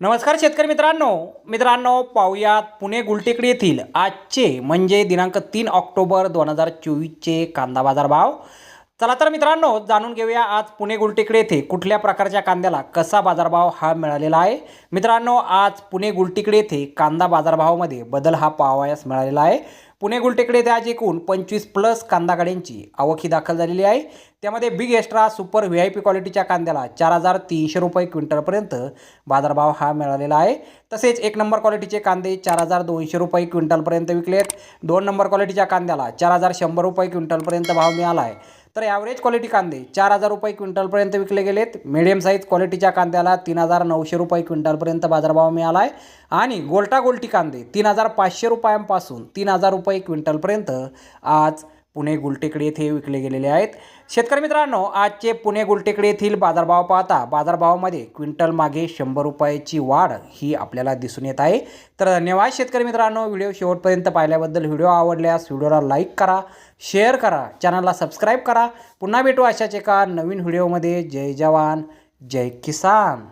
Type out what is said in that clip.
नमस्कार शेतकरी मित्रांनो. मित्रांनो पाहुयात पुणे गुलटेकडी येथील आजचे म्हणजे दिनांक तीन ऑक्टोबर दोन हजार चोवीसचे कांदा बाजार भाव. चला तर मित्रांनो जाणून घेऊया आज पुणे गुलटेकडे येथे कुठल्या प्रकारच्या कांद्याला कसा बाजारभाव हा मिळालेला आहे. मित्रांनो आज पुणे गुलटेकडे येथे कांदा बाजारभावामध्ये बदल हा पाहावयास मिळालेला आहे. पुणे गुलटेकडे येथे आज एकूण पंचवीस प्लस कांदा गाड्यांची आवक दाखल झालेली आहे. त्यामध्ये big extra super V I P क्वालिटीच्या कांद्याला चार हजार तीनशे रुपये क्विंटलपर्यंत बाजारभाव हा मिळालेला आहे. तसेच एक नंबर क्वालिटीचे कांदे चार हजार दोनशे रुपये क्विंटलपर्यंत विकलेत. दोन नंबर क्वालिटीच्या कांद्याला चार हजार शंभर रुपये क्विंटलपर्यंत भाव मिळाला आहे. तर ॲव्हरेज क्वालिटी कांदे चार हजार रुपये क्विंटलपर्यंत विकले गेलेत. मिडियम साईज क्वालिटीच्या कांद्याला तीन हजार नऊशे रुपये क्विंटलपर्यंत बाजारभाव मिळाला आहे आणि गोल्टा गोल्टी कांदे तीन हजार पाचशे रुपयांपासून तीन हजार रुपये क्विंटलपर्यंत आज पुणे गुलटेकडे येथे विकले गेलेले आहेत. शेतकरी मित्रांनो आजचे पुणे गुलटेकडे येथील बाजारभाव पाहता बाजारभावामध्ये क्विंटल मागे शंभर रुपयाची वाढ ही आपल्याला दिसून येत आहे. तर धन्यवाद शेतकरी मित्रांनो व्हिडिओ शेवटपर्यंत पाहिल्याबद्दल. व्हिडिओ आवडल्यास व्हिडिओला लाईक करा शेअर करा चॅनलला सबस्क्राईब करा. पुन्हा भेटू अशाच एका नवीन व्हिडिओमध्ये. जय जवान जय किसान.